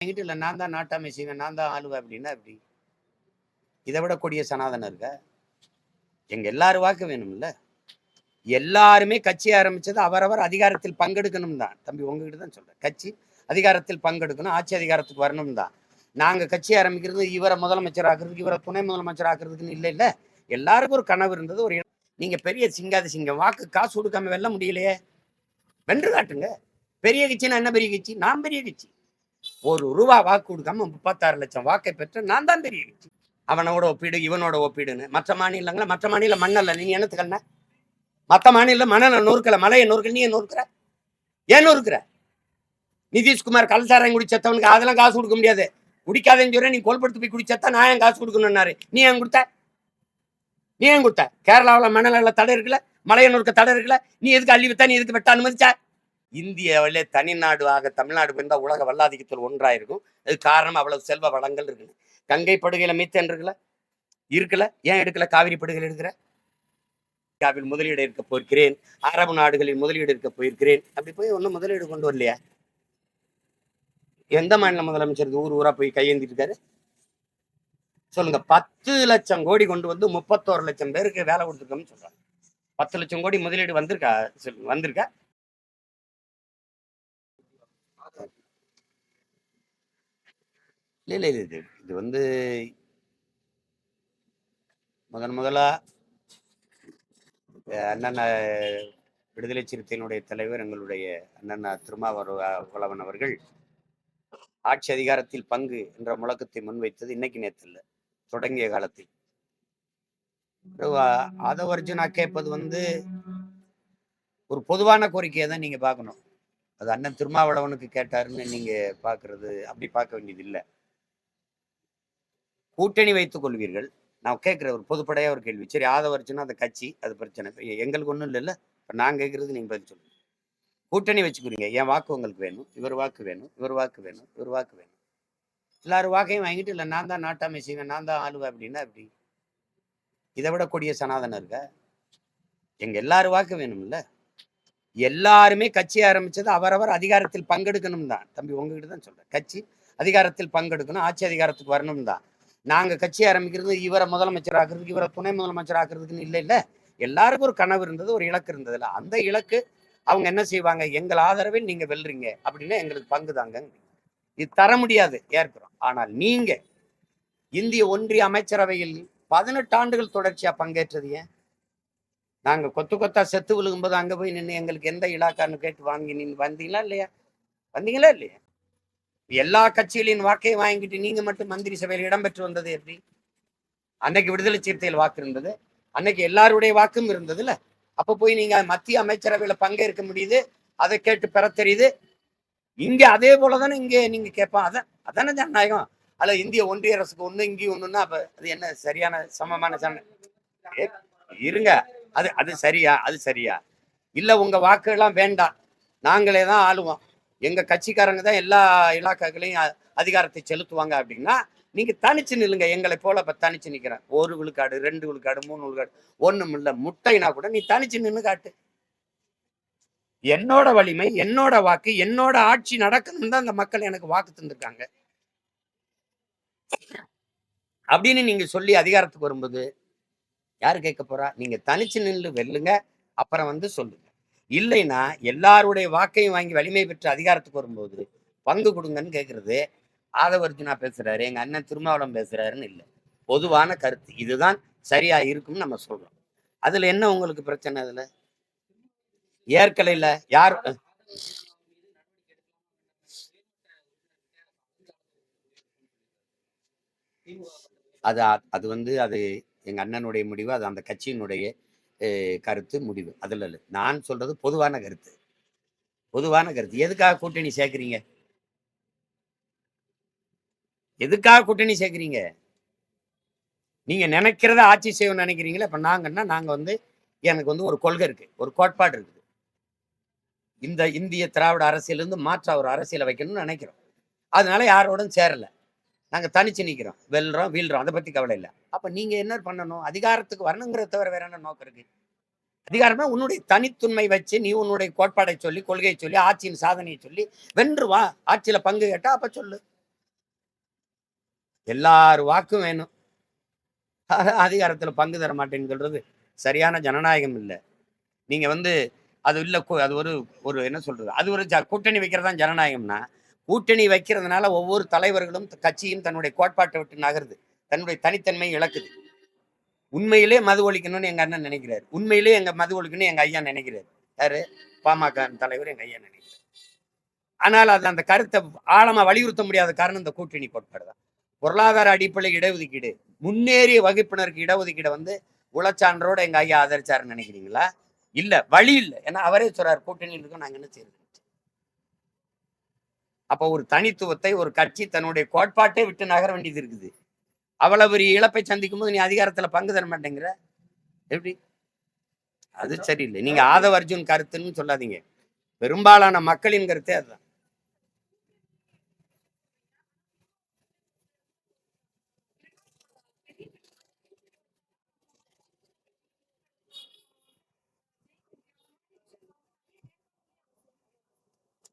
என்கிட்ட இல்லை நான் தான் நாட்டாமை செய்வேன் நான் தான் ஆளுவேன் அப்படின்னா அப்படி. இதை விட கொடிய சனாதனம் இருக்க? எங்க எல்லாரும் வாக்கு வேணும்ல? எல்லாருமே கட்சி ஆரம்பிச்சது அவரவர் அதிகாரத்தில் பங்கெடுக்கணும் தான். தம்பி உங்ககிட்ட தான் சொல்றேன். கட்சி அதிகாரத்தில் பங்கெடுக்கணும் ஆட்சி அதிகாரத்துக்கு வரணும் தான். நாங்க கட்சி ஆரம்பிக்கிறது இவரை முதலமைச்சர் ஆக்குறதுக்கு இவரை துணை முதலமைச்சர் ஆக்குறதுக்குன்னு இல்லை இல்ல. எல்லாருக்கும் ஒரு கனவு இருந்தது ஒரு நீங்க பெரிய சிங்காத சிங்கம் வாக்கு காசு கொடுக்காம வெல்ல முடியலையே. வென்று காட்டுங்க. பெரிய கட்சினா என்ன பெரிய கட்சி? நான் பெரிய கட்சி. ஒரு ரூபா வாக்கு கொடுக்காம முப்பத்தாறு லட்சம் வாக்கை பெற்ற நான் தான் பெரிய கட்சி அவனோட ஒப்பீடு இவனோட ஒப்பீடுன்னு. மற்ற மாநிலங்கள மற்ற மாநில மண்ணல்ல நீ என்னத்துக்கண்ண மற்ற மாநில மணலை நொறுக்கல மலையை நொறுக்கல நீ ஏன் நொறுக்கிற? ஏன் நொறுக்கிற? நிதிஷ்குமார் கலசாரம் குடிச்சத்தவனுக்கு அதெல்லாம் காசு கொடுக்க முடியாது. குடிக்காதேன்னு சொல்ல நீ கோல்படுத்து போய் குடிச்சத்தா நான் ஏன் காசு கொடுக்கணும்னாரு? நீ ஏன் கொடுத்த? நீ ஏன் கொடுத்த? கேரளாவில் மணலில் தடை இருக்குல்ல? மலையை நொறுக்க தடை இருக்குல்ல? நீ எதுக்கு அள்ளி வித்தா நீ எதுக்கு வெட்ட அனுமதிச்சா? இந்தியாவிலே தனிநாடு ஆக தமிழ்நாடு பிறந்தா உலக வல்லாதிக்கத்தில் ஒன்றாயிருக்கும் அது காரணம் அவ்வளவு செல்வ வளங்கள் இருக்குன்னு கங்கை படுகையில் மீத்தேன் இருக்குல்ல? இருக்கல ஏன் எடுக்கல? காவிரி படுகையில் எடுக்கிற? இந்தியாவில் முதலீடு இருக்க போயிருக்கிறேன் அரபு நாடுகளில் முதலீடு இருக்க போயிருக்கிறேன் அப்படி போய் ஒன்றும் முதலீடு கொண்டு வரலையா? எந்த மாநில முதலமைச்சர் ஊர் ஊரா போய் கையேந்திட்டு இருக்காரு? சொல்லுங்க. பத்து லட்சம் கோடி கொண்டு வந்து முப்பத்தோரு லட்சம் பேருக்கு வேலை கொடுத்துருக்கோம்னு சொல்றாங்க. பத்து லட்சம் கோடி முதலீடு வந்திருக்கா? வந்திருக்கா? இல்லை இல்லை இது இது வந்து முதன் முதலா அண்ணன் விடுதலை சிறுத்தையினுடைய தலைவர் எங்களுடைய அண்ணன் திருமாவளவன் அவர்கள் ஆட்சி அதிகாரத்தில் பங்கு என்ற முழக்கத்தை முன்வைத்தது இன்னைக்கு நேற்று தொடங்கிய காலத்தில். ஆதவ அர்ஜுனா கேட்பது வந்து ஒரு பொதுவான கோரிக்கையை தான் நீங்க பார்க்கணும். அது அண்ணன் திருமாவளவனுக்கு கேட்டாருன்னு நீங்க பார்க்கிறது அப்படி பார்க்க வேண்டியது இல்லை. கூட்டணி வைத்துக் கொள்வீர்கள். நான் கேட்குற ஒரு பொதுப்படையாக ஒரு கேள்வி. சரி ஆதவரிச்சுன்னா அந்த கட்சி அது பிரச்சனை. எங்களுக்கு ஒன்றும் இல்லைல்ல. இப்போ நான் கேட்குறது நீங்கள் பதில் சொல்லுங்க. கூட்டணி வச்சுக்கிறீங்க. என் வாக்கு உங்களுக்கு வேணும். இவர் வாக்கு வேணும். இவர் வாக்கு வேணும். இவர் வாக்கு வேணும். எல்லாரும் வாக்கையும் வாங்கிட்டு இல்லை நான் தான் நாட்டாமை செய்வேன். நான் தான் ஆளுவேன். அப்படின்னா அப்படி இதை விட கொடிய சனாதனம் இருக்க? எங்க எல்லாரும் வாக்கு வேணும்ல. எல்லாருமே கட்சி ஆரம்பிச்சது அவரவர் அதிகாரத்தில் பங்கெடுக்கணும் தான் தம்பி உங்ககிட்ட தான் சொல்றேன். கட்சி அதிகாரத்தில் பங்கெடுக்கணும். ஆட்சி அதிகாரத்துக்கு வரணும் தான் நாங்க கட்சி ஆரம்பிக்கிறது இவரை முதலமைச்சர் ஆக்குறதுக்கு இவரை துணை முதலமைச்சர் ஆக்குறதுக்குன்னு இல்லை இல்ல. எல்லாருக்கும் ஒரு கனவு இருந்தது ஒரு இலக்கு இருந்ததுல அந்த இலக்கு அவங்க என்ன செய்வாங்க? எங்கள் ஆதரவில் நீங்க வெல்றீங்க அப்படின்னா எங்களுக்கு பங்கு தாங்க இது தர முடியாது ஏற்கிறோம். ஆனால் நீங்க இந்திய ஒன்றிய அமைச்சரவையில் பதினெட்டு ஆண்டுகள் தொடர்ச்சியா பங்கேற்றது ஏன்? நாங்க கொத்து கொத்தா செத்து விழுகும்போது அங்க போய் நின்று எங்களுக்கு எந்த இலாக்கான்னு கேட்டு வாங்கி நீங்க வந்தீங்களா இல்லையா? வந்தீங்களா இல்லையா? எல்லா கட்சிகளின் வாக்கை வாங்கிட்டு நீங்க மட்டும் மந்திரி சபையில் இடம்பெற்று வந்தது எப்படி? அன்னைக்கு விடுதலை சிறுத்தைகள் வாக்கு இருந்தது. அன்னைக்கு எல்லாருடைய வாக்கும் இருந்ததுல அப்ப போய் நீங்க மத்திய அமைச்சரவையில பங்கேற்க முடியுது. அதை கேட்டு பெற தெரியுது இங்க அதே போலதானே இங்க நீங்க கேட்பான் அதான் அதானே ஜனநாயகம். அல்ல இந்திய ஒன்றிய அரசுக்கு ஒண்ணு இங்கேயும் ஒண்ணுன்னா அப்ப அது என்ன சரியான சமமான சன ஏ, இருங்க. அது அது சரியா? அது சரியா? இல்ல உங்க வாக்கு எல்லாம் வேண்டாம். நாங்களே தான் ஆளுவோம். எங்க கட்சிக்காரங்க தான் எல்லா இலாக்காக்களையும் அதிகாரத்தை செலுத்துவாங்க அப்படின்னா நீங்க தனிச்சு நில்லுங்க. எங்களை போல இப்ப தனிச்சு நிக்கிறேன் ஒரு விழுக்காடு ரெண்டு விழுக்காடு மூணு விழுக்காடு ஒண்ணும் இல்ல. முட்டைனா கூட நீ தனிச்சு நின்னு காட்டு. என்னோட வலிமை என்னோட வாக்கு என்னோட ஆட்சி நடக்கணும்னு தான் அந்த மக்கள் எனக்கு வாக்கு தந்திருக்காங்க. அப்படின்னு நீங்க சொல்லி அதிகாரத்துக்கு வரும்போது யாரு கேட்க போறா? நீங்க தனிச்சு நின்று வெல்லுங்க. அப்புறம் வந்து சொல்லுங்க. இல்லைன்னா எல்லாருடைய வாக்கையும் வாங்கி வலிமை பெற்ற அதிகாரத்துக்கு வரும்போது பங்கு கொடுங்கன்னு கேட்கறது ஆதவர்ஜுனா பேசுறாரு எங்க அண்ணன் திருமாவளம் பேசுறாருன்னு இல்லை. பொதுவான கருத்து. இதுதான் சரியா இருக்கும்னு நம்ம சொல்றோம். அதுல என்ன உங்களுக்கு பிரச்சனை அதுல? ஏற்கலையில யார்? அது அது வந்து அது எங்க அண்ணனுடைய முடிவு அது அந்த கட்சியினுடைய கருத்து முடிவு. அதில் இல்லை. நான் சொல்றது பொதுவான கருத்து. பொதுவான கருத்து. எதுக்காக கூட்டணி சேர்க்குறீங்க? எதுக்காக கூட்டணி சேர்க்குறீங்க? நீங்க நினைக்கிறத ஆட்சி செய்யணும்னு நினைக்கிறீங்களா? இப்ப நாங்கன்னா நாங்க வந்து எனக்கு வந்து ஒரு கொள்கை இருக்கு. ஒரு கோட்பாடு இருக்குது. இந்த இந்திய திராவிட அரசியலிருந்து மாற்ற ஒரு அரசியலை வைக்கணும்னு நினைக்கிறோம். அதனால யாரோடும் சேரல. நாங்கள் தனிச்சு நிற்கிறோம் வெல்றோம் வீழ்றோம். அதை பற்றி கவலை இல்லை. அப்போ நீங்க என்ன பண்ணணும்? அதிகாரத்துக்கு வரணுங்கிறத தவிர வேற என்ன நோக்கம் இருக்கு? அதிகாரம்னா உன்னுடைய தனித்துண்மை வச்சு நீ உன்னுடைய கோட்பாடை சொல்லி கொள்கையை சொல்லி ஆட்சியின் சாதனையை சொல்லி வென்று வா. ஆட்சியில் பங்கு கேட்டால் அப்போ சொல்லு. எல்லார் வாக்கும் வேணும். அதிகாரத்தில் பங்கு தர மாட்டேன்னு சொல்றது சரியான ஜனநாயகம் இல்லை. நீங்கள் வந்து அது இல்லை அது ஒரு ஒரு என்ன சொல்றது? அது ஒரு ஜ- கூட்டணி வைக்கிறதான் ஜனநாயகம்னா கூட்டணி வைக்கிறதுனால ஒவ்வொரு தலைவர்களும் கட்சியும் தன்னுடைய கோட்பாட்டை விட்டு நகருது. தன்னுடைய தனித்தன்மை இழக்குது. உண்மையிலே மது ஒழிக்கணும்னு எங்க அண்ணன் நினைக்கிறாரு. உண்மையிலே எங்க மது ஒழிக்கணும்னு எங்க ஐயா நினைக்கிறாரு. யாரு? பாமக தலைவர் எங்க ஐயா நினைக்கிறார். ஆனால் அது அந்த கருத்தை ஆழமா வலியுறுத்த முடியாத காரணம் இந்த கூட்டணி கோட்பாடு தான் பொருளாதார அடிப்படை இடஒதுக்கீடு முன்னேறிய வகுப்பினருக்கு இடஒதுக்கீடை வந்து உளச்சான்றோட எங்க ஐயா ஆதரிச்சாருன்னு நினைக்கிறீங்களா? இல்ல வழி இல்லை. ஏன்னா அவரே சொல்றாரு கூட்டணி இருக்கோம் நாங்க என்ன செய்யறது? அப்போ ஒரு தனித்துவத்தை ஒரு கட்சி தன்னுடைய கோட்பாட்டை விட்டு நகர வேண்டியது இருக்குது. அவ்வளவு பெரிய இழப்பை சந்திக்கும் போது நீ அதிகாரத்துல பங்கு தர மாட்டேங்கிற? எப்படி? அது சரியில்லை. நீங்க ஆதவ அர்ஜுன் கருத்துன்னு சொல்லாதீங்க. பெரும்பாலான மக்களின் கருத்தே அதுதான்.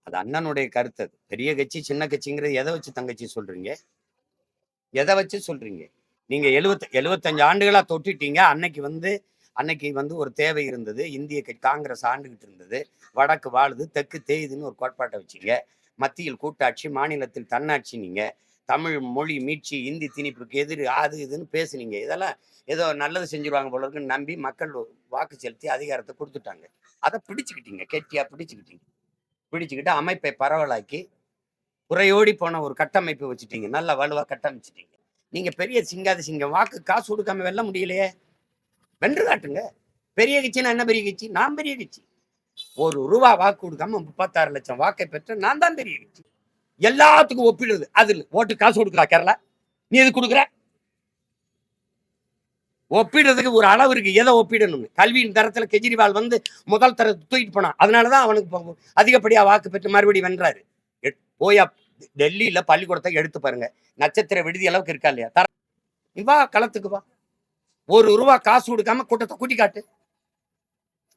அது அண்ணனுடைய கருத்து அது. பெரிய கட்சி சின்ன கட்சிங்கிறது எதை வச்சு தங்கச்சி சொல்றீங்க? எதை வச்சு சொல்றீங்க? நீங்க எழுபத்த எழுபத்தஞ்சு ஆண்டுகளா தொட்டிட்டீங்க. அன்னைக்கு வந்து அன்னைக்கு வந்து ஒரு தேவை இருந்தது. இந்திய காங்கிரஸ் ஆண்டுகிட்டு இருந்தது. வடக்கு வாழுது தெற்கு தேயுதுன்னு ஒரு கோட்பாட்டை வச்சீங்க. மத்தியில் கூட்டாட்சி மாநிலத்தில் தன்னாட்சி நீங்க. தமிழ் மொழி மீட்சி இந்தி திணிப்புக்கு எதிர் அது இதுன்னு பேசுனீங்க. இதெல்லாம் ஏதோ நல்லது செஞ்சிருவாங்க போல இருக்குன்னு நம்பி மக்கள் வாக்கு செலுத்தி அதிகாரத்தை கொடுத்துட்டாங்க. அதை பிடிச்சுக்கிட்டீங்க கெட்டியா பிடிச்சுக்கிட்டீங்க. பிடிச்சுக்கிட்டு அமைப்பை பரவலாக்கி உரையோடி போன ஒரு கட்டமைப்பு வச்சுட்டீங்க. நல்ல வலுவா கட்டமைச்சிட்டீங்க. நீங்க பெரிய சிங்காத சிங்கம். வாக்கு காசு கொடுக்காம வெல்ல முடியலையே. வென்று காட்டுங்க. பெரிய கட்சினா என்ன பெரிய கட்சி? நான் பெரிய கட்சி. ஒரு ரூபா வாக்கு கொடுக்காம முப்பத்தாறு லட்சம் வாக்கை பெற்ற நான் தான் பெரிய கட்சி. எல்லாத்துக்கும் ஒப்பிடுது. அது ஓட்டு காசு கொடுக்குறா கேரளா. நீ எது கொடுக்குற? ஒப்பிடுறதுக்கு ஒரு அளவு இருக்கு. எதை ஒப்பிடணும்னு? கல்வியின் தரத்துல கெஜ்ரிவால் வந்து முதல் தர தூக்கிட்டு போனான். அதனாலதான் அவனுக்கு அதிகப்படியா வாக்கு பெற்று மறுபடியும் வென்றாரு. எட்- போயா டெல்லியில பள்ளிக்கூடத்தை எடுத்து பாருங்க. நட்சத்திர விடுதி அளவுக்கு இருக்கா இல்லையா? தர வா களத்துக்கு வா. ஒரு ரூபா காசு கொடுக்காம கூட்டத்தை கூட்டி காட்டு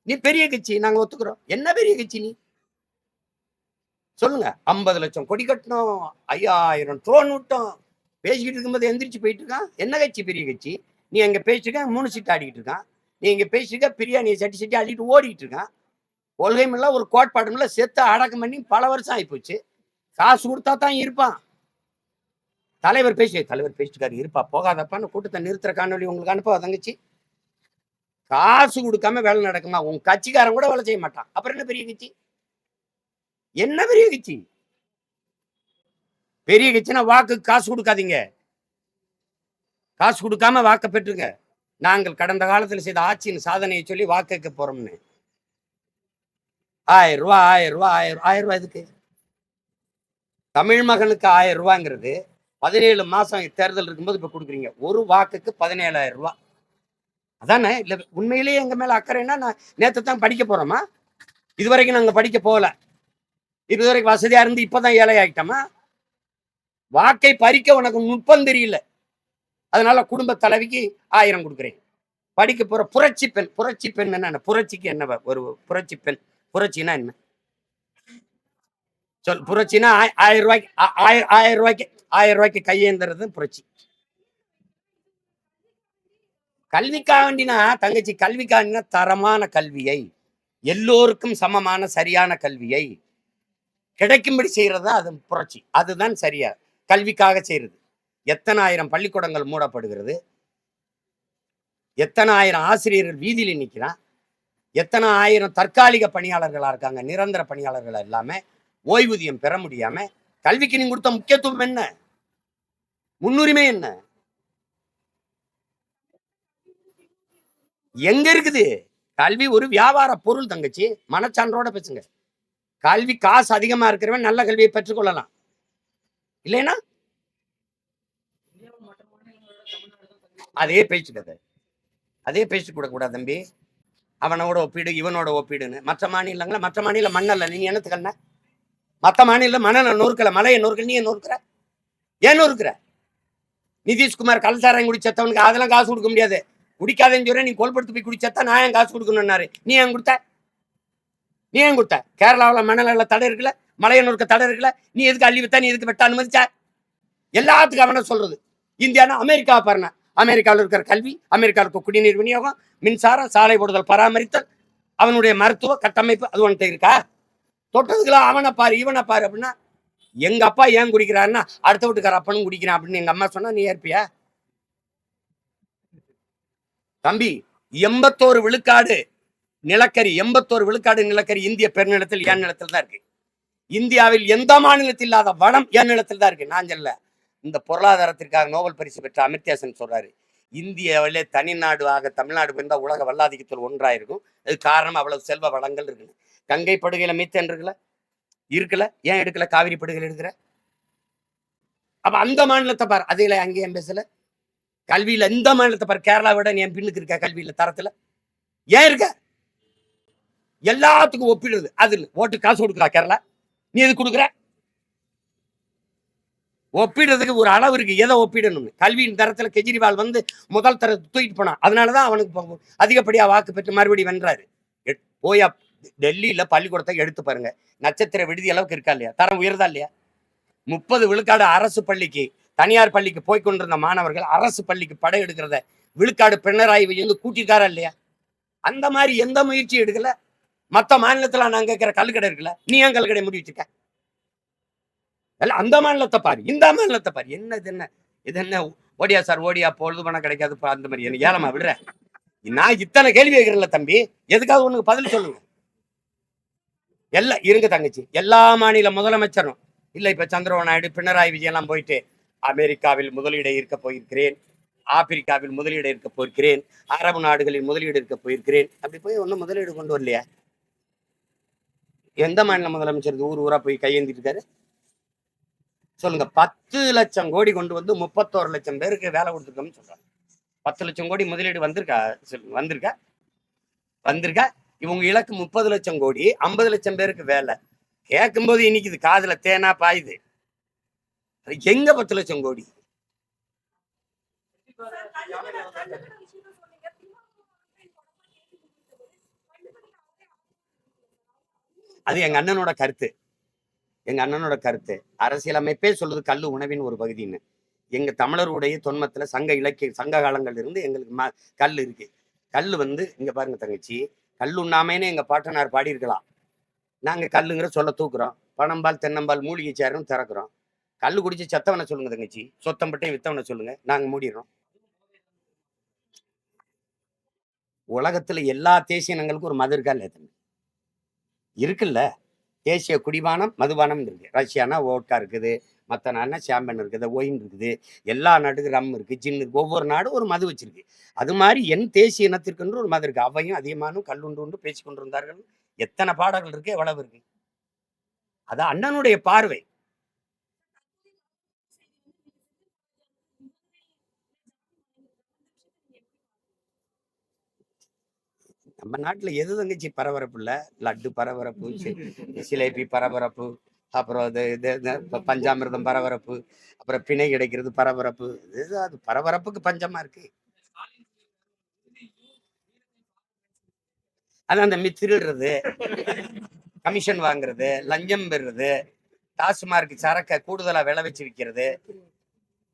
நீ பெரிய கட்சி நாங்க ஒத்துக்கிறோம். என்ன பெரிய கட்சி நீ? சொல்லுங்க. ஐம்பது லட்சம் கொடி கட்டணும் ஐயாயிரம் ட்ரோன் விட்டோம். பேசிக்கிட்டு இருக்கும்போது எந்திரிச்சு போயிட்டு இருக்கான். என்ன கட்சி பெரிய கட்சி? நீ அங்கே பேசிருக்க மூணு சீட்டு ஆடிக்கிட்டு இருக்கான். நீ இங்கே பேசிருக்க பிரியாணியை சட்டி சட்டி அள்ளிட்டு ஓடிட்டு இருக்கான். கொள்கைமெல்லாம் ஒரு கோட்பாடும் செத்து அடக்கம் பண்ணி பல வருஷம் ஆகிப்போச்சு காசு கொடுத்தா தான் இருப்பான். தலைவர் பேசி தலைவர் பேசிட்டுக்காரு இருப்பா போகாதப்பான்னு கூட்டத்தை நிறுத்துற காணொலி உங்களுக்கு அனுப்ப தங்கச்சி? காசு கொடுக்காம வேலை நடக்குமா? உன் கட்சிக்காரன் கூட வேலை செய்ய மாட்டான். அப்புறம் என்ன பெரிய கட்சி? என்ன பெரிய கட்சி? பெரிய கட்சினா வாக்கு காசு கொடுக்காதீங்க. காசு கொடுக்காம வாக்க பெற்றுங்க நாங்கள் கடந்த காலத்தில் செய்த ஆட்சியின் சாதனையை சொல்லி வாக்கு போறோம்னு. ஆயிரம் ரூபா ஆயிரம் ரூபா ஆயிரம் ஆயிரம் ரூபா இதுக்கு தமிழ் மகனுக்கு ஆயிரம் ரூபாங்கிறது பதினேழு மாசம் தேர்தல் இருக்கும்போது இப்ப கொடுக்குறீங்க. ஒரு வாக்குக்கு பதினேழாயிரம் ரூபா. அதானே? இல்ல உண்மையிலேயே எங்க மேல அக்கறைன்னா நான் நேற்று தான் படிக்க போறோமா? இதுவரைக்கும் நாங்க படிக்க போகல. இதுவரைக்கும் வசதியா இருந்து இப்பதான் ஏழை ஆகிட்டோமா வாக்கை பறிக்க உனக்கு நுட்பம் தெரியல. அதனால குடும்ப தலைவிக்கு ஆயிரம் கொடுக்குறேன். படிக்க போற புரட்சி பெண் புரட்சி பெண் என்ன புரட்சிக்கு என்ன ஒரு புரட்சி பெண் புரட்சினா என்ன? சொல் புரட்சினா ஆயிரம் ரூபாய்க்கு ஆ- ஆயிரம் ஆயிரம் ரூபாய்க்கு ஆயிரம் ரூபாய்க்கு கையேந்துறது புரட்சி. கல்விக்காண்டினா தங்கச்சி கல்விக்காண்டினா தரமான கல்வியை எல்லோருக்கும் சமமான சரியான கல்வியை கிடைக்கும்படி செய்கிறது தான் அது புரட்சி. அதுதான் சரியா கல்விக்காக செய்யறது. எத்தனை ஆயிரம் பள்ளிக்கூடங்கள் மூடப்படுகிறது? எத்தனை ஆயிரம் ஆசிரியர்கள் வீதியில் நிற்கிறான்? எத்தனை ஆயிரம் தற்காலிக பணியாளர்களாக இருக்காங்க? நிரந்தர பணியாளர்கள் எல்லாமே ஓய்வூதியம் பெற முடியாம கல்விக்கு நீங்க கொடுத்த முக்கியத்துவம் என்ன? முன்னுரிமை என்ன? எங்க இருக்குது? கல்வி ஒரு வியாபார பொருள் தங்கச்சி. மனச்சான்றோட பேசுங்க. கல்வி காசு அதிகமா இருக்கிறவன் நல்ல கல்வியை பெற்றுக்கொள்ளலாம் இல்லைன்னா அதே பேச்சு கதை அதே பேச்சு கூடக்கூடாது தம்பி. அவனோட ஒப்பீடு இவனோட ஒப்பீடுன்னு. மற்ற மாநிலங்கள மற்ற மாநில மண்ணல்ல. நீ என்னத்துக்கண்ண மற்ற மாநில மணலை நொறுக்கல. மலையை நொறுக்கல. நீ ஏன் நொறுக்கிற? ஏன் நொறுக்கிற? நிதிஷ்குமார் கலசாரம் குடிச்சத்தவனுக்கு அதெல்லாம் காசு கொடுக்க முடியாது. குடிக்காதேன்னு சொல்ற நீ கோல்படுத்து போய் குடிச்சத்தா நான் ஏன் காசு கொடுக்கணும்னாரு நீ ஏன் கொடுத்த? நீ ஏன் கொடுத்த? கேரளாவில் மணலில் தடை இருக்குல்ல? மலையை நொறுக்க தடை இருக்குல்ல? நீ எதுக்கு அள்ளி வித்தா? நீ எதுக்கு வெட்ட அனுமதிச்ச? எல்லாத்துக்கும் அவனை சொல்றது. இந்தியானா? அமெரிக்காவை பாருங்க அமெரிக்காவில் இருக்கிற கல்வி அமெரிக்காவில் இருக்க குடிநீர் விநியோகம் மின்சாரம் சாலை போடுதல் பராமரித்தல் அவனுடைய மருத்துவ கட்டமைப்பு அது உன்கிட்ட இருக்கா? தொட்டதுக்கெல்லாம் அவனை பாரு இவனை பாரு அப்படின்னா எங்க அப்பா ஏன் குடிக்கிறாருன்னா அடுத்த வீட்டுக்கார அப்பனும் குடிக்கிறான் அப்படின்னு எங்க அம்மா சொன்னால் நீ ஏற்பியா? தம்பி எண்பத்தோரு விழுக்காடு நிலக்கரி எண்பத்தோரு விழுக்காடு நிலக்கரி இந்திய பெருநிலத்தில் என் நிலத்தில் தான் இருக்கு? இந்தியாவில் எந்த மாநிலத்தில் இல்லாத வனம் என் நிலத்தில் தான் இருக்கு? நான் சொல்ல இந்த பொருளாதாரத்திற்காக நோபல் பரிசு பெற்ற அமிர்தியாசன் சொல்றாரு இந்தியாவிலே தனிநாடு ஆக தமிழ்நாடு பிறந்தா உலக வல்லாதிக்கத்தில் ஒன்றாயிருக்கும் அது காரணம் அவ்வளவு செல்வ வளங்கள் இருக்குன்னு கங்கை படுகையில் மீத்தேன் இருக்குல்ல? இருக்கல ஏன் எடுக்கல? காவிரி படுகையில் எடுக்கிற? அப்போ அந்த மாநிலத்தை பார். அதில் அங்கேயும் பேசல? கல்வியில இந்த மாநிலத்தை பார். கேரளா விட நீ என் பின்னுக்கு இருக்க கல்வியில் தரத்துல. ஏன் இருக்க? எல்லாத்துக்கும் ஒப்பிடுது. அது ஓட்டு காசு கொடுக்குறா கேரளா. நீ எது கொடுக்குற? ஒப்பிடுறதுக்கு ஒரு அளவு இருக்கு. எதை ஒப்பிடணும் கல்வியின் தரத்துல கெஜ்ரிவால் வந்து முதல் தர தூக்கிட்டு போனான். அதனாலதான் அவனுக்கு அதிகப்படியா வாக்கு பெற்று மறுபடியும் வென்றாரு. எட்- டெல்லியில பள்ளிக்கூடத்தை எடுத்து பாருங்க. நட்சத்திர விடுதி அளவுக்கு இருக்கா இல்லையா? தரம் உயர்தா இல்லையா? முப்பது விழுக்காடு அரசு பள்ளிக்கு தனியார் பள்ளிக்கு போய் கொண்டிருந்த மாணவர்கள் அரசு பள்ளிக்கு படம் எடுக்கிறத விழுக்காடு பினராயி வந்து கூட்டிருக்காரா இல்லையா? அந்த மாதிரி எந்த முயற்சியும் எடுக்கல. மற்ற மாநிலத்தில் நான் கேட்கிற கல்லுக்கடை இருக்குல்ல? நீ ஏன் கல்லுக்கடை முடி வச்சிருக்க? அல்ல அந்த மாநிலத்தை பாரு இந்த மாநிலத்தை பாரு. என்ன இது என்ன? இது என்ன? ஓடியா சார் ஓடியா பொழுது பணம் கிடைக்காது அந்த மாதிரி. என்ன ஏலமா விடுற? நான் இத்தனை கேள்வி கேட்கிறேன்ல தம்பி. எதுக்காக உனக்கு பதில் சொல்லுங்க. எல்லாம் இருங்க தங்கச்சி. எல்லா மாநில முதலமைச்சரும். இல்ல இப்ப சந்திரபாபு நாயுடு பினராயி விஜயெல்லாம் எல்லாம் போயிட்டு அமெரிக்காவில் முதலீடு இருக்க போயிருக்கிறேன். ஆப்பிரிக்காவில் முதலீடு இருக்க போயிருக்கிறேன். அரபு நாடுகளில் முதலீடு இருக்க போயிருக்கிறேன். அப்படி போய் ஒன்றும் முதலீடு கொண்டு வரலையா? எந்த மாநில முதலமைச்சர் ஊர் ஊரா போய் கையேந்திட்டு இருக்காரு? சொல்லுங்க. பத்து லட்சம் கோடி கொண்டு வந்து முப்பத்தோரு லட்சம் பேருக்கு வேலை கொடுத்துருக்கோம்னு சொல்றாங்க. பத்து லட்சம் கோடி முதலீடு வந்திருக்கா? சொல்லுங்க வந்திருக்கா? வந்திருக்கா? இவங்க இலக்கு முப்பது லட்சம் கோடி ஐம்பது லட்சம் பேருக்கு வேலை. கேட்கும்போது இன்னைக்கு காதுல தேனா பாயுது. அது எங்க பத்து லட்சம் கோடி? அது எங்க அண்ணனோட கருத்து. எங்க அண்ணனோட கருத்து. அரசியலமைப்பே சொல்லுது கல் உணவின் ஒரு பகுதின்னு. எங்க தமிழருடைய தொன்மத்துல சங்க இலக்கிய சங்க காலங்கள்ல இருந்து எங்களுக்கு ம கல் இருக்கு. கல் வந்து இங்க பாருங்க தங்கச்சி கல் உண்ணாமேன்னு எங்க பாட்டனார் பாடியிருக்கலாம். நாங்க கல்லுங்கிற சொல்ல தூக்குறோம். பணம்பால் தென்னம்பால் மூலிகை சேரும் திறக்கிறோம். கல் குடிச்சு செத்தவனை சொல்லுங்க தங்கச்சி. சொத்தம்பட்டையும் வித்தவனை சொல்லுங்க. நாங்க மூடிடுறோம். உலகத்துல எல்லா தேசிய இனங்களுக்கும் ஒரு மது இருக்கா இல்லையா தம்பி இருக்குல்ல? தேசிய குடிபானம் மதுபானம் இருக்கு. ரஷ்யானா ஓட்கா இருக்குது மற்ற நாடுனா சாம்பன் இருக்குது ஒயின் இருக்குது எல்லா நாட்டுக்கும் ரம் இருக்கு ஜின் இருக்கு ஒவ்வொரு நாடும் ஒரு மது வச்சிருக்கு. அது மாதிரி என் தேசிய இனத்திற்கென்று ஒரு மது இருக்கு. அவையும் அதிகமானும் கல்லுண்டு உண்டு பேசிக்கொண்டிருந்தார்கள். எத்தனை பாடல்கள் இருக்கு எவ்வளவு இருக்கு? அது அண்ணனுடைய பார்வை. நம்ம நாட்டுல எது தங்கச்சி பரபரப்பு இல்ல லட்டு பரபரப்பு சிலேபி பரபரப்பு அப்புறம் இது இது பஞ்சாமிரதம் பரபரப்பு அப்புறம் பிணை கிடைக்கிறது பரபரப்பு இது அது பரபரப்புக்கு பஞ்சமா இருக்கு. அது அந்த மி- கமிஷன் வாங்குறது லஞ்சம் பெறுறது டாஸ்மார்க் சரக்கை கூடுதலா விலை வச்சு விற்கிறது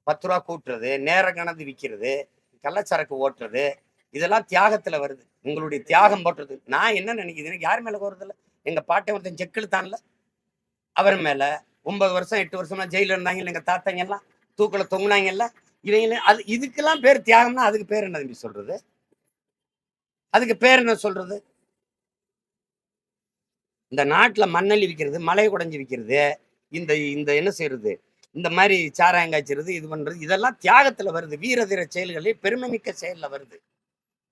பத்து ரூபா கூட்டுறது நேரம் கணந்து விற்கிறது கள்ளச்சரக்கு ஓட்டுறது இதெல்லாம் தியாகத்துல வருது. உங்களுடைய தியாகம் போட்டுறது நான் என்ன நினைக்கிறேன்? யார் மேல போறதில்ல எங்க பாட்டை ஒருத்தன் செக்கிழுத்தான்ல அவர் மேல ஒன்பது வருஷம் எட்டு வருஷமா ஜெயில இருந்தாங்க. எங்க தாத்தாங்க எல்லாம் தூக்குல தொங்குனாங்கல்ல இவங்க அது இதுக்கெல்லாம் பேர் தியாகம்னா அதுக்கு பேர் என்ன தம்பி சொல்றது? அதுக்கு பேர் என்ன சொல்றது? இந்த நாட்டுல மண்ணள்ளி விற்கிறது மலை குடைஞ்சி விற்கிறது இந்த இந்த என்ன செய்யறது? இந்த மாதிரி சாராயங்காய்ச்சிறது இது பண்றது இதெல்லாம் தியாகத்துல வருது. வீரதீர செயல்களில் பெருமை மிக்க செயல்ல வருது.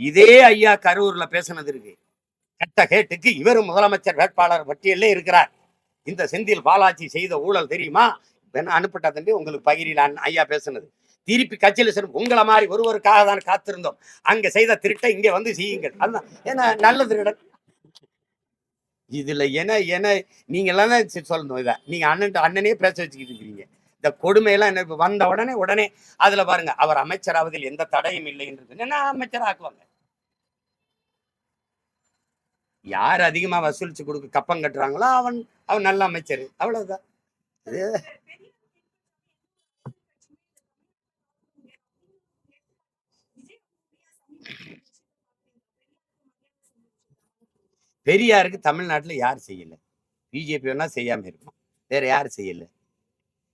இதே ஐயா கரூர்ல பேசினது இருக்கு. கட்ட கேட்டுக்கு இவரும் முதலமைச்சர் வேட்பாளர் பட்டியலே இருக்கிறார். இந்த செந்தில் பாலாஜி செய்த ஊழல் தெரியுமா? வேணா அனுப்பிட்டா உங்களுக்கு பகிரிலான் ஐயா பேசுனது. திருப்பி கட்சியில் சொல்லும் உங்களை மாதிரி ஒருவருக்காக தான் காத்திருந்தோம். அங்க செய்த திருட்டை இங்க வந்து செய்யுங்கள். அதுதான் ஏன்னா நல்ல திருடன் இதுல என்ன என்ன நீங்க எல்லாம் தான் சொல்லணும் இதை. நீங்க அண்ணன் அண்ணனே பேச வச்சுக்கிட்டு இருக்கிறீங்க. இந்த கொடுமையெல்லாம் என்ன வந்த உடனே உடனே அதுல பாருங்க அவர் அமைச்சராவதில் எந்த தடையும் இல்லை என்று என்ன அமைச்சர் ஆக்குவாங்க யார் அதிகமா வசூலிச்சு கொடுக்க கப்பம் கட்டுறாங்களோ அவன் அவன் நல்ல அமைச்சர். அவ்வளவுதான். பெரியாருக்கு தமிழ்நாட்டுல யார் செய்யல? பிஜேபி வேணா செய்யாம இருக்கும். வேற யார் செய்யல?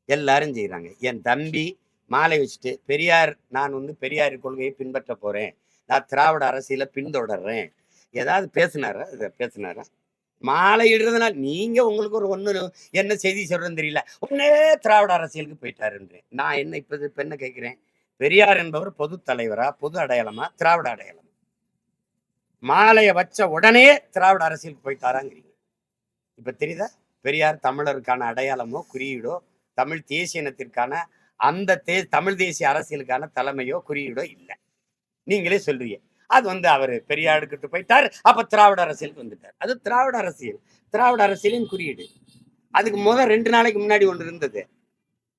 எல்லாரும் செய்கிறாங்க என் தம்பி மாலை வச்சுட்டு பெரியார் நான் வந்து பெரியார் கொள்கையை பின்பற்ற போகிறேன் நான் திராவிட அரசியலை பின்தொடர்றேன். ஏதாவது பேசினாரா? இதை பேசினாரா? மாலை இடுறதுனால நீங்க உங்களுக்கு ஒரு ஒண்ணு என்ன செய்தி சொல்றதுன்னு தெரியல. உடனே திராவிட அரசியலுக்கு போயிட்டாருன்றேன். நான் என்ன இப்போ இப்ப என்ன கேட்குறேன்? பெரியார் என்பவர் பொது தலைவரா? பொது அடையாளமா? திராவிட அடையாளமா? மாலையை வச்ச உடனே திராவிட அரசியலுக்கு போயிட்டாராங்கிறீங்க. இப்போ தெரியுதா? பெரியார் தமிழருக்கான அடையாளமோ குறியீடோ தமிழ் தேசிய இனத்திற்கான அந்த தே தமிழ் தேசிய அரசியலுக்கான தலைமையோ குறியீடோ இல்லை. நீங்களே சொல்றீங்க. அது வந்து அவர் பெரியாருக்கிட்டு போயிட்டார். அப்ப திராவிட அரசியலுக்கு வந்துட்டார். அது திராவிட அரசியல். திராவிட அரசியலின் குறியீடு. அதுக்கு முதல் ரெண்டு நாளைக்கு முன்னாடி ஒன்று இருந்தது.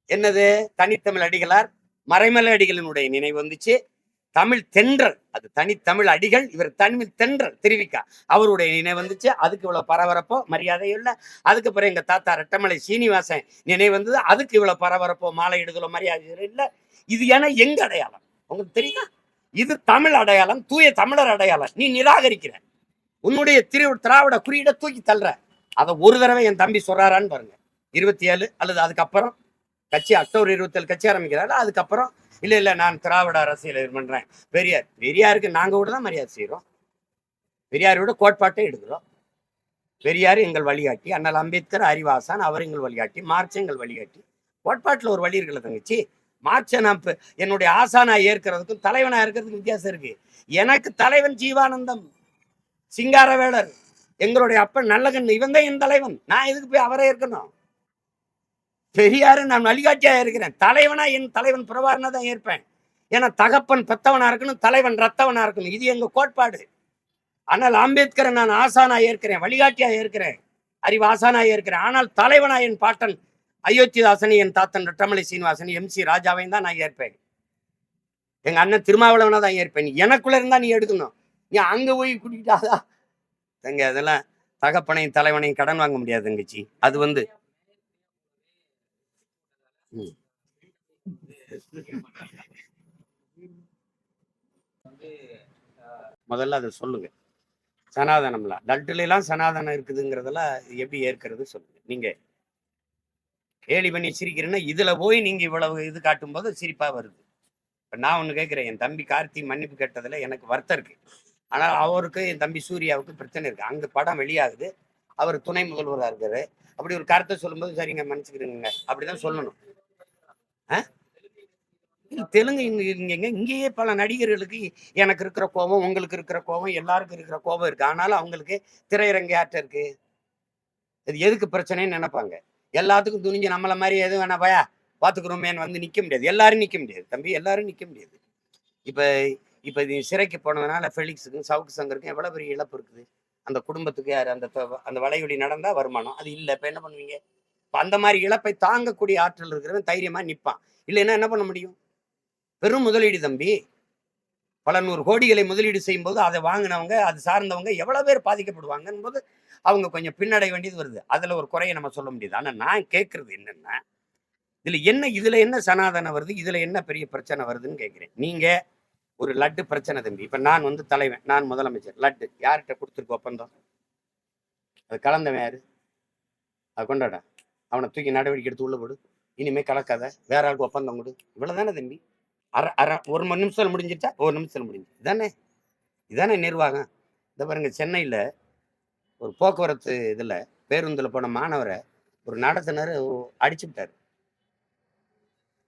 என்னது? தனித்தமிழ் அடிகளார் மறைமலை அடிகளினுடைய நினைவு வந்துச்சு. தமிழ் தென்றல். அது தனித்தமிழ் அடிகள் இவர் தமிழ் தென்றல். திருவிக்கா. அவருடைய நினைவு வந்துச்சு. அதுக்கு இவ்வளவு பரபரப்போ மரியாதை இல்லை. அதுக்கு பிறகு எங்க தாத்தா ரெட்டமலை சீனிவாசன் நினைவு வந்தது. அதுக்கு இவ்வளவு பரபரப்போ மாலை இடுதலோ மரியாதை இல்லை. இது ஏன்னா எங்க அடையாளம்? உங்களுக்கு தெரியுதா? இது தமிழ் அடையாளம். தூய தமிழர் அடையாளம். நீ நிராகரிக்கிற. உன்னுடைய திரு திராவிட குறியீடை தூக்கி தள்ளுற. அதை ஒரு தடவை என் தம்பி சொல்றாரான்னு பாருங்க. இருபத்தி ஏழு அல்லது அதுக்கப்புறம் கட்சி அக்டோபர் இருபத்தேழு கட்சி ஆரம்பிக்கிறாரு அதுக்கப்புறம் இல்ல இல்ல நான் திராவிட அரசியல் இது பண்றேன். பெரியார் பெரியாருக்கு நாங்க கூட தான் மரியாதை செய்யறோம் பெரியாரோட கோட்பாட்டை எடுக்கிறோம். பெரியார் எங்கள் வழிகாட்டி அண்ணல் அம்பேத்கர் அறிவாசான் அவர் எங்கள் வழிகாட்டி மார்ச் எங்கள் வழிகாட்டி. கோட்பாட்டில் ஒரு வழி இருக்குல்ல தங்கச்சி? மார்ச்சை நான் என்னுடைய ஆசானா ஏற்கிறதுக்கும் தலைவனா இருக்கிறதுக்கும் வித்தியாசம் இருக்கு. எனக்கு தலைவன் ஜீவானந்தம் சிங்காரவேலர் எங்களுடைய அப்பன் நல்லகன் இவன் தான் என் தலைவன். நான் எதுக்கு போய் அவரே இருக்கணும் பெரியாரு நான் வழிகாட்டியா இருக்கிறேன். தலைவனா என் தலைவன் பிரபாரனா தான் ஏற்பேன் ஏன்னா தகப்பன் பெத்தவனா இருக்கணும் தலைவன் ரத்தவனா இருக்கணும். இது எங்க கோட்பாடு. ஆனால் அம்பேத்கரை நான் ஆசானா ஏற்கிறேன் வழிகாட்டியா ஏற்கிறேன். அறிவு ஆசானா ஏற்கிறேன். ஆனால் தலைவனா என் பாட்டன் அயோத்திதாசனி என் தாத்தன் ரட்டமலை சீனிவாசன் எம் சி ராஜாவையும் தான் நான் ஏற்பேன். எங்க அண்ணன் திருமாவளவனா தான் ஏற்பேன். எனக்குள்ள இருந்தா நீ எடுக்கணும். நீ அங்க போய் குடிக்கிட்டாதா தங்க அதெல்லாம் தகப்பனையும் தலைவனையும் கடன் வாங்க முடியாது தங்கச்சி. அது வந்து முதல்ல அதை சொல்லுங்க. சனாதனம்ல. டல்ட்டுல எல்லாம் சனாதனம் இருக்குதுங்கிறதெல்லாம் எப்படி ஏற்கிறது சொல்லுங்க. நீங்க கேலி பண்ணி சிரிக்கிறேன்னா இதுல போய் நீங்க இவ்வளவு இது காட்டும் போது சிரிப்பா வருது. இப்ப நான் ஒண்ணு கேட்கிறேன் என் தம்பி கார்த்தி மன்னிப்பு கேட்டதுல எனக்கு வருத்தம் இருக்கு. ஆனால் அவருக்கு என் தம்பி சூர்யாவுக்கு பிரச்சனை இருக்கு. அங்க படம் வெளியாகுது. அவர் துணை முதல்வராக இருக்காரு. அப்படி ஒரு கருத்தை சொல்லும்போது சரிங்க மன்னிச்சுக்கிறீங்க. அப்படிதான் சொல்லணும். தெலுங்கு இங்க இங்க இங்கேயே பல நடிகர்களுக்கு எனக்கு இருக்கிற கோபம் உங்களுக்கு இருக்கிற கோபம் எல்லாருக்கும் இருக்கிற கோபம் இருக்கு. ஆனாலும் அவங்களுக்கு திரையரங்க ஆற்ற இருக்கு? இது எதுக்கு பிரச்சனைன்னு நினைப்பாங்க. எல்லாத்துக்கும் துணிஞ்சு நம்மள மாதிரி எதுவும் வேணா பயா பாத்துக்கிறோமேன்னு வந்து நிக்க முடியாது. எல்லாரும் நிக்க முடியாது. தம்பி எல்லாரும் நிக்க முடியாது. இப்ப இப்ப இது சிறைக்கு போனதுனால ஃபெலிக்ஸுக்கும் சவுக்கு சங்கருக்கும் எவ்வளவு பெரிய இழப்பு இருக்குது? அந்த குடும்பத்துக்கு யார்? அந்த அந்த வளைவெளி நடந்தா வருமானம்? அது இல்லை. இப்ப என்ன பண்ணுவீங்க? இப்போ அந்த மாதிரி இழப்பை தாங்கக்கூடிய ஆற்றல் இருக்கிறவன் தைரியமாக நிற்பான் இல்லைன்னா என்ன பண்ண முடியும்? பெரும் முதலீடு தம்பி. பல நூறு கோடிகளை முதலீடு செய்யும்போது அதை வாங்கினவங்க அது சார்ந்தவங்க எவ்வளோ பேர் பாதிக்கப்படுவாங்கன்னு போது அவங்க கொஞ்சம் பின்னடைய வேண்டியது வருது. அதில் ஒரு குறையை நம்ம சொல்ல முடியுது. ஆனால் நான் கேட்குறது என்னென்னா இதில் என்ன இதுல என்ன சனாதனம் வருது இதுல என்ன பெரிய பிரச்சனை வருதுன்னு கேட்குறேன் நீங்கள் ஒரு லட்டு பிரச்சனை தம்பி. இப்போ நான் வந்து தலைவன் நான் முதலமைச்சர். லட்டு. யார்கிட்ட கொடுத்துருக்கு ஒப்பந்தம்? அது கலந்தவன் யாரு? அது கொண்டாடா. அவனை தூக்கி நடவடிக்கை எடுத்து உள்ள போடு. இனிமே கலக்காத. வேற ஆளுக்கு ஒப்பந்தம் கொடு. இவ்வளவுதானே தம்பி? அரை அரை ஒரு மணி நிமிஷம் முடிஞ்சிட்டா ஒரு நிமிஷத்தில் முடிஞ்சு இதானே? இதானே நிர்வாகம். இந்த பாருங்க சென்னையில ஒரு போக்குவரத்து இதில் பேருந்தில் போன மாணவரை ஒரு நடத்துனர் அடிச்சு விட்டாரு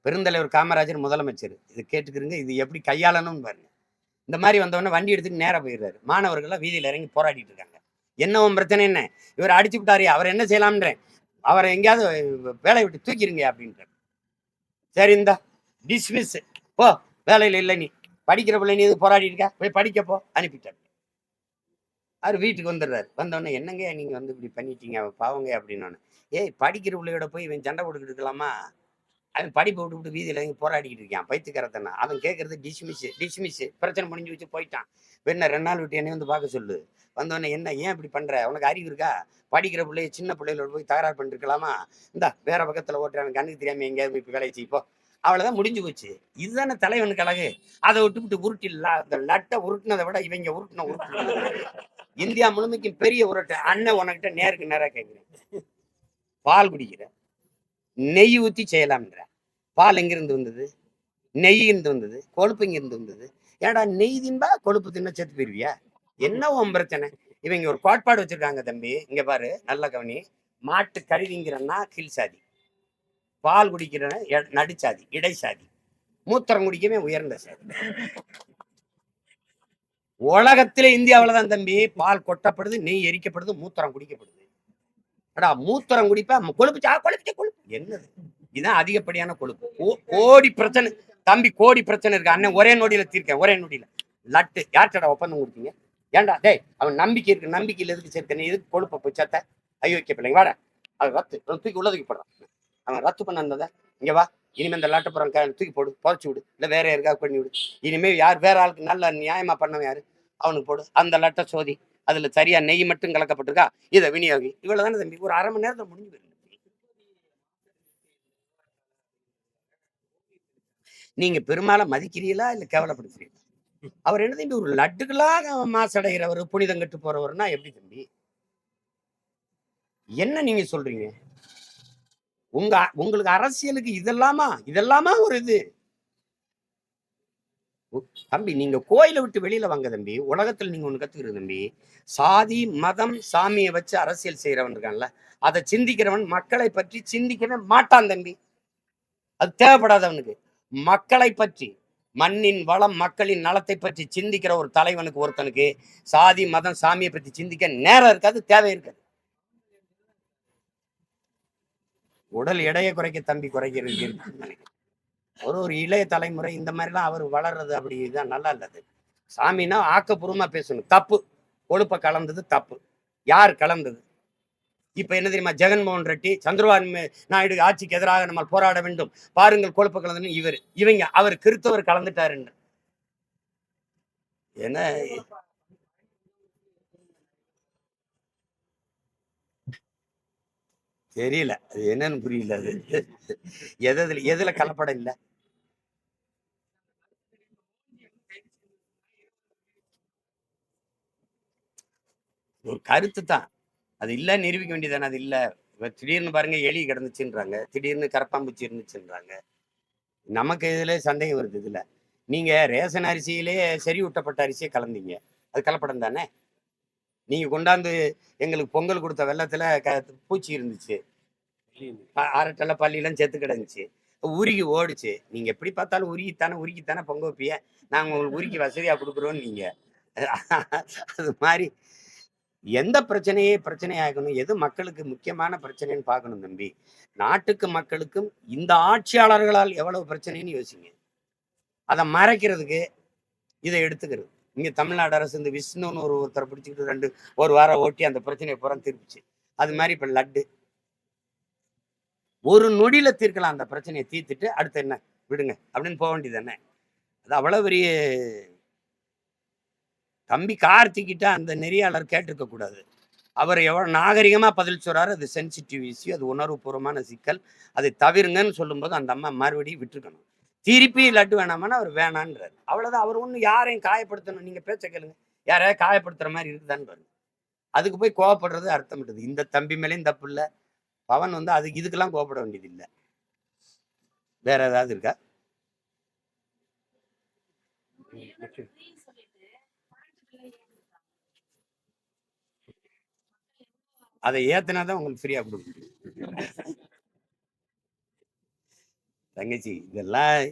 பெருந்தலைவர் காமராஜர் முதலமைச்சர். இது கேட்டுக்கிறீங்க இது எப்படி கையாளணும்னு பாருங்க. இந்த மாதிரி வந்தவொடனே வண்டி எடுத்துட்டு நேராக போயிடுறாரு. மாணவர்கள்லாம் வீதியில இறங்கி போராடிட்டு இருக்காங்க. என்ன உன் பிரச்சனை என்ன? இவர் அடிச்சு விட்டாரு அவர் என்ன செய்யலாம்ன்றேன். அவரை எங்கேயாவது வேலையை விட்டு தூக்கிடுங்க அப்படின்றார். சரி இந்தா டிஸ்மிஸ் போ வேலையில் இல்லை நீ. படிக்கிற பிள்ளை நீ இது போராடி இருக்கா? போய் படிக்கப்போ அனுப்பிட்டார். அவர் வீட்டுக்கு வந்துடுறாரு. வந்தோடனே என்னங்க நீங்கள் வந்து இப்படி பண்ணிட்டீங்க? பாவங்க அப்படின்னு ஏய் படிக்கிற பிள்ளையோட போய் இவன் சண்டை போட்டுக்கிட்டு இருக்கலாமா? அவன் படிப்பை விட்டு விட்டு வீதியில் இங்கே போராடிக்கிட்டு இருக்கான். பைத்துக்கிறதுனா அவன் கேட்கறது டிஸ்மிஸ் டிஸ்மிஸ். பிரச்சனை முடிஞ்சு வச்சு போயிட்டான். என்ன ரெண்டு நாள் விட்டு என்னை வந்து பார்க்க சொல்லு. வந்தோடனே என்ன ஏன் இப்படி பண்ற? உனக்கு அறிவு இருக்கா? படிக்கிற பிள்ளைய சின்ன பிள்ளைகளோட போய் தகராறு பண்ணிருக்கலாமா? இந்தா வேற பக்கத்தில் ஓட்டுறான். கண்ணுக்கு தெரியாம எங்கேயாவது போய் வேலையை செய்ப்போ அவ்வளோதான் முடிஞ்சு போச்சு. இதுதானே தலைவனுக்கு அழகு. அதை விட்டு விட்டு உருட்டி அந்த லட்டை உருட்டினதை விட இவங்க உருட்டின உருட்டு. இந்தியா முழுமைக்கும் பெரிய உருட்டு. அண்ணன் உனக்கிட்ட நேருக்கு நேராக கேட்குறேன் பால் குடிக்கிறேன் நெய் ஊற்றி செய்யலாம்ன்ற. பால் எங்கிருந்து வந்தது? நெய் இருந்து வந்தது. கொழுப்பு இங்கிருந்து வந்தது. ஏடா நெய் தின்பா கொழுப்பு தின்ன செத்து போயிருவியா? என்ன உன் பிரச்சனை? இவங்க ஒரு கோட்பாடு வச்சிருக்காங்க தம்பி. இங்க பாரு நல்ல கவனி. மாட்டு கருவிங்கிறன்னா கீழ் சாதி. பால் குடிக்கிறன எ- நடுச்சாதி இடைசாதி மூத்திரம் குடிக்கவே உயர்ந்த சாதி. உலகத்திலே இந்தியாவில தான் தம்பி. பால் கொட்டப்படுது நெய் எரிக்கப்படுது மூத்திரம் குடிக்கப்படுது. அடா மூத்திரம் குடிப்பேன் கொழுப்புச்சா? கொழுப்புச்சா கொழுப்பு. என்னது? இதுதான் அதிகப்படியான கொழுப்பு. கோடி பிரச்சனை. தம்பி கோடி பிரச்சனை இருக்கு. அண்ணன் ஒரே நொடியில தீர்க்கேன் ஒரே நொடியில. லட்டு. யார்கிட்டடா ஒப்பந்தம் கொடுத்தீங்க? ஏன்டா? டேய் அவன் நம்பிக்கை இருக்கு. நம்பிக்கையில் எதுக்கு சேர்த்த நீ எதுக்கு கொழுப்பை போய் சேர்த்த? ஐயோக்கிய பிள்ளைங்க. வாடா. அவன் ரத்து. தூக்கி உள்ள தூக்கி போடுறான். அவன் ரத்து பண்ண இங்கே வா. இனிமே இந்த லாட்டப்புறம் தூக்கி போடு. புதைச்சி விடு. இல்லை வேற யாருக்காக பண்ணி விடு. இனிமேல் யார் வேற ஆளுக்கு நல்ல நியாயமாக பண்ணவன் யாரு? அவனுக்கு போடு. அந்த லட்டை சோதி. அதுல சரியா நெய் மட்டும் கலக்கப்பட்டிருக்கா? இதை விநியோகி. இவ்வளவுதானே தம்பி. ஒரு அரை மணி நேரத்துல முடிஞ்சு போயிருக்கு நீங்க பெருமாளை மதிக்கிறீங்களா இல்ல கேவலப்படுத்துறீங்களா அவர் என்ன தம்பி ஒரு லட்டுகளாக மாசடைகிறவர் புனிதம் கட்டு போறவர்னா எப்படி தம்பி? என்ன நீங்க சொல்றீங்க? உங்க உங்களுக்கு அரசியலுக்கு இதெல்லாமா? இதெல்லாமா ஒரு இது? தம்பி நீங்க கோயிலை விட்டு வெளியில வாங்க தம்பி. உலகத்துல நீங்க ஒண்ணு கத்துக்கிறது தம்பி. சாதி மதம் சாமியை வச்சு அரசியல் செய்யறவன் இருக்கான்ல. அதை சிந்திக்கிறவன் மக்களை பற்றி சிந்திக்கவே மாட்டான் தம்பி. அது தேவைப்படாதவனுக்கு. மக்களை பற்றி மண்ணின் வளம் மக்களின் நலத்தை பற்றி சிந்திக்கிற ஒரு தலைவனுக்கு ஒருத்தனுக்கு சாதி மதம் சாமியை பற்றி சிந்திக்க நேரம் இருக்காது தேவை இருக்காது. உடல் எடையை குறைக்க தம்பி குறைக்கிறது நினைக்கிறேன். ஒரு ஒரு இளைய தலைமுறை இந்த மாதிரிலாம் அவர் வளர்றது அப்படி இதுதான் நல்லா இல்லது சாமின்னா ஆக்கப்பூர்வமாக பேசணும். தப்பு. கொழுப்பை கலந்தது தப்பு. யார் கலந்தது? இப்ப என்ன தெரியுமா? ஜெகன்மோகன் ரெட்டி சந்திரபாபு நாயுடு ஆட்சிக்கு எதிராக நம்ம போராட வேண்டும். பாருங்கள் கொழுப்பு கலந்துன்னு இவர். இவங்க அவர் கிறித்தவர் கலந்துட்டாருன்னு. என்ன? தெரியல. அது என்னன்னு புரியல அது. எதில் எதில் கலப்படம் இல்லை? ஒரு கருத்து தான். அது இல்லை நிரூபிக்க வேண்டியதானே அது இல்லை. திடீர்னு பாருங்க எலி கிடந்துச்சுன்றாங்க. திடீர்னு கரப்பாம்பூச்சி இருந்துச்சுன்றாங்க. நமக்கு இதில் சந்தேகம் வருது இதில். நீங்கள் ரேஷன் அரிசியிலே செறிவூட்டப்பட்ட அரிசியை கலந்தீங்க. அது கலப்படம் தானே? நீங்கள் கொண்டாந்து எங்களுக்கு பொங்கல் கொடுத்த வெள்ளத்துல க பூச்சி இருந்துச்சு. ப- பள்ளியெல்லாம் செத்து கிடந்துச்சு. உருகி ஓடுச்சு. நீங்க எப்படி பார்த்தாலும் உருகித்தானே உருகித்தானே பொங்க வைப்பிய நாங்க உங்களுக்கு உருக்கி வசதியா கொடுக்குறோன்னு நீங்க. அது மாதிரி எந்த பிரச்சனையே பிரச்சனையாகணும். எது மக்களுக்கு முக்கியமான பிரச்சனைன்னு பார்க்கணும் தம்பி. நாட்டுக்கு மக்களுக்கும் இந்த ஆட்சியாளர்களால் எவ்வளவு பிரச்சனைன்னு யோசிங்க. அதை மறைக்கிறதுக்கு இதை எடுத்துக்கிறது. இங்க தமிழ்நாடு அரசு இந்த விஷ்ணுன்னு ஒரு ஒருத்தரை பிடிச்சிக்கிட்டு ரெண்டு ஒரு வாரம் ஓட்டி அந்த பிரச்சனையை பூரா திருப்பிச்சு அது மாதிரி இப்ப லட்டு. ஒரு நொடியில தீர்க்கலாம் அந்த பிரச்சனையை தீர்த்துட்டு அடுத்து என்ன? விடுங்க. அப்படின்னு போக வேண்டியது என்ன அது அவ்வளவு பெரிய தம்பி கார்த்திக்கிட்ட அந்த நெறியாளர் கேட்டிருக்க கூடாது. அவர் எவ்வளவு நாகரிகமா பதில் சொல்கிறாரு அது சென்சிட்டிவ் இஷ்யூ அது உணர்வுபூர்வமான சிக்கல். அதை தவிருங்கன்னு சொல்லும்போது அந்த அம்மா மறுபடியும் விட்டுருக்கணும். திருப்பி லட்டு வேணாமான்னு அவர் வேணான்றாரு. அவ்வளவுதான். அவர் ஒன்றும் யாரையும் காயப்படுத்தணும். நீங்க பேச்ச கேளுங்க. யாரையாவது காயப்படுத்துற மாதிரி இருக்குதான்னு பாருங்க. அதுக்கு போய் கோவப்படுறது அர்த்தம் இருக்குது இந்த தம்பி மேலேயும் தப்பு இல்லை. பவன் வந்து அதுக்கு இதுக்கெல்லாம் கோவப்பட வேண்டியது இல்லை. வேற ஏதாவது இருக்கா? அதை ஏத்துனா தான் உங்களுக்கு ஃப்ரீயா கொடுக்க முடியும். தங்கச்சி இதெல்லாம்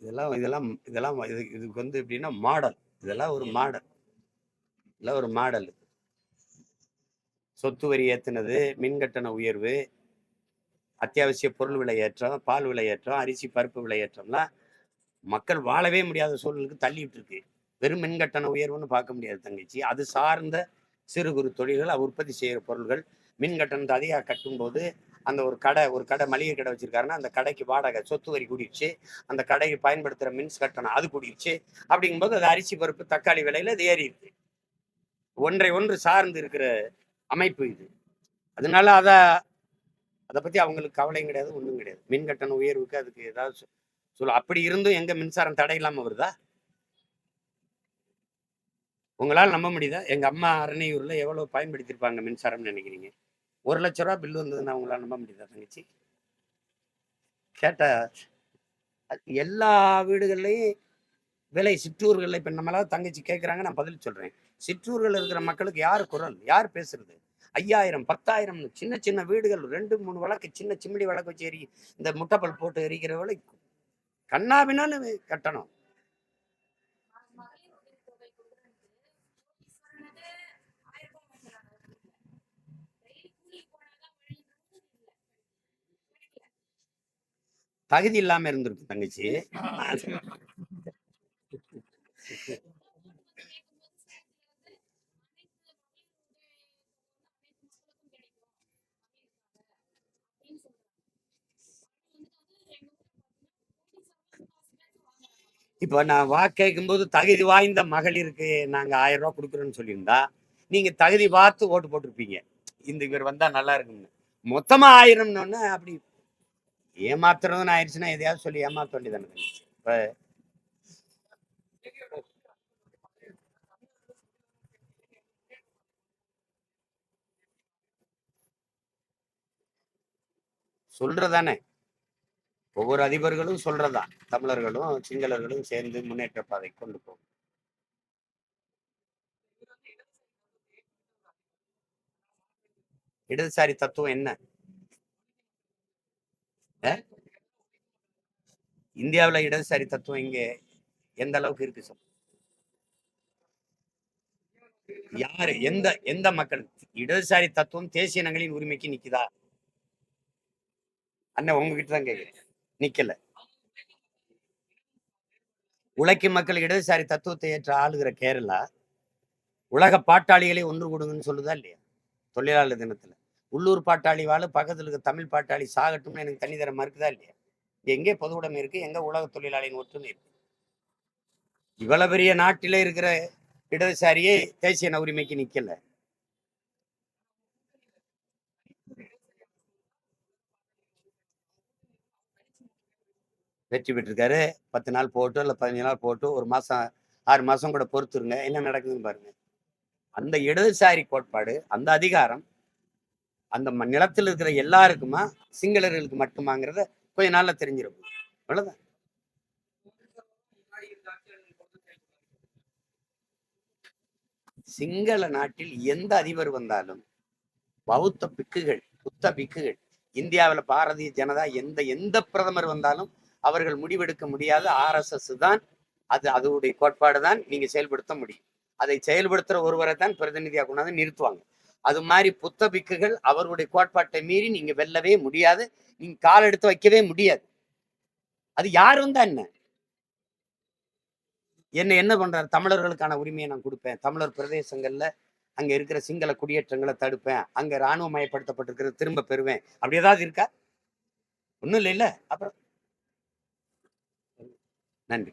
இதெல்லாம் இதெல்லாம் இதெல்லாம் இது இதுக்கு வந்து எப்படின்னா மாடல் இதெல்லாம் ஒரு மாடல் இதெல்லாம் ஒரு மாடல் சொத்து வரி ஏற்றினது மின் கட்டண உயர்வு அத்தியாவசிய பொருள் விலையேற்றம் பால் விலையேற்றம் அரிசி பருப்பு விலையேற்றம்லாம் மக்கள் வாழவே முடியாத சூழலுக்கு தள்ளிட்டு இருக்கு வெறும் மின்கட்டண உயர்வுன்னு பார்க்க முடியாது தங்கச்சி. அது சார்ந்த சிறு குறு தொழில்கள் உற்பத்தி செய்கிற பொருள்கள் மின் கட்டணத்தை அதிகம் கட்டும்போது அந்த ஒரு கடை ஒரு கடை மளிகை கடை வச்சிருக்காருன்னா அந்த கடைக்கு வாடகை சொத்து வரி கூடிருச்சு. அந்த கடைக்கு பயன்படுத்துகிற மின்ஸ் கட்டணம் அது கூடிருச்சு. அப்படிங்கும்போது அது அரிசி பருப்பு தக்காளி விலையில அது ஏறிடுது ஒன்றை ஒன்று சார்ந்து இருக்கிற அமைப்பு இது. அதனால அதை அதை பற்றி அவங்களுக்கு கவலையும் கிடையாது ஒன்றும் கிடையாது. மின் கட்டண உயர்வுக்கு அதுக்கு ஏதாவது சொல்ல அப்படி இருந்தும் எங்க மின்சாரம் தடை இல்லாமல் வருதா? உங்களால் நம்ப முடியுதா? எங்க அம்மா அரணையூர்ல எவ்வளவு பயன்படுத்தியிருப்பாங்க மின்சாரம்னு நினைக்கிறீங்க? ஒரு லட்ச ரூபா பில் வந்ததுன்னு அவங்களால நம்ப முடியுதா தங்கச்சி? கேட்டா எல்லா வீடுகள்லையும் விலை சிற்றூர்களில் இப்போ நம்மளாவது தங்கச்சி கேட்குறாங்க நான் பதில் சொல்கிறேன் சிற்றூர்களில் இருக்கிற மக்களுக்கு யார் குரல் யார் பேசுறது? ஐயாயிரம் பத்தாயிரம் சின்ன சின்ன வீடுகள் ரெண்டு மூணு வழக்கு சின்ன சிம்மிடி வழக்கு வச்சு எரி இந்த முட்டைப்பல் போட்டு எரிக்கிற விலை கண்ணாபின்னான்னு கட்டணும். தகுதி இல்லாம இருந்திருக்கு தங்கச்சி. இப்போ நான் வா கேட்கும்போது தகுதி வாய்ந்த மகளிருக்கு நாங்க ஆயிரம் ரூபாய் கொடுக்குறோன்னு சொல்லியிருந்தா நீங்க தகுதி பார்த்து ஓட்டு போட்டிருப்பீங்க. இந்த இவர் வந்தா நல்லா இருக்கும்னு. மொத்தமா ஆயிரம்னு அப்படி ஏமாத்துறதுன்னு ஆயிடுச்சுன்னா எதையாவது சொல்லி ஏமாத்த வேண்டியதானே தங்கச்சி இப்ப சொல்றதானே. ஒவ்வொரு அதிபர்களும் சொல்றதா தமிழர்களும் சிங்களர்களும் சேர்ந்து முன்னேற்ற பாதை கொண்டு போகும். இடதுசாரி தத்துவம் என்ன? இந்தியாவுல இடதுசாரி தத்துவம் இங்க எந்த அளவுக்கு இருக்கு சார் யாரு? எந்த எந்த மக்கள்? இடதுசாரி தத்துவம் தேசிய இனங்களின் உரிமைக்கு நிக்குதா? அண்ணன் உங்ககிட்ட தான் கேக்குறேன். நிக்கல. உழைக்கும் மக்கள் இடதுசாரி தத்துவத்தை ஏற்ற ஆளுகிற கேரளா உலக பாட்டாளிகளை ஒன்று கொடுங்கன்னு சொல்லுதா இல்லையா? தொழிலாளர் தினத்துல. உள்ளூர் பாட்டாளி வாழ பக்கத்துல இருக்க தமிழ் பாட்டாளி சாகட்டும்னு எனக்கு தண்ணி தர மறுக்குதா இல்லையா? எங்கே பொதுவுடைமை இருக்குது இருக்கு உலக தொழிலாளியின் ஒற்றுமை இருக்கு? இவ்வளவு பெரிய நாட்டில் இருக்கிற இடதுசாரியே தேசிய நவுரிமைக்கு உரிமைக்கு நிக்கல. வெற்றி பெற்றிருக்காரு. பத்து நாள் போட்டு இல்லை பதினஞ்சு நாள் போட்டு ஒரு மாசம் ஆறு மாசம் கூட பொறுத்துருங்க. என்ன நடக்குதுன்னு பாருங்க. அந்த இடதுசாரி கோட்பாடு அந்த அதிகாரம் அந்த ம- நிலத்தில் இருக்கிற எல்லாருக்குமா சிங்களர்களுக்கு மட்டுமாங்கிறத கொஞ்ச நாள்ல தெரிஞ்சிடும் அவ்வளவுதான். சிங்கள நாட்டில் எந்த அதிபர் வந்தாலும் பௌத்த பிக்குகள் புத்த பிக்குகள் இந்தியாவில் பாரதிய ஜனதா எந்த எந்த பிரதமர் வந்தாலும் அவர்கள் முடிவெடுக்க முடியாத ஆர்எஸ்எஸ் தான் அது அதோடைய கோட்பாடு தான் நீங்க செயல்படுத்த முடியும். அதை செயல்படுத்துற ஒருவரை தான் பிரதிநிதியாக கொண்டாந்து நிறுத்துவாங்க. அது மாதிரி புத்த பிக்குகள் அவருடைய கோட்பாட்டை மீறி நீங்க வெல்லவே முடியாது. நீங்க கால் எடுத்து வைக்கவே முடியாது. அது யார் வந்தா என்ன என்ன என்ன பண்றாரு? தமிழர்களுக்கான உரிமையை நான் கொடுப்பேன். தமிழர் பிரதேசங்கள்ல அங்க இருக்கிற சிங்கள குடியேற்றங்களை தடுப்பேன். அங்க இராணுவ மயப்படுத்தப்பட்டிருக்கிறது திரும்ப பெறுவேன். அப்படி ஏதாவது இருக்கா? ஒண்ணும் இல்லை இல்ல அப்புறம். நன்றி.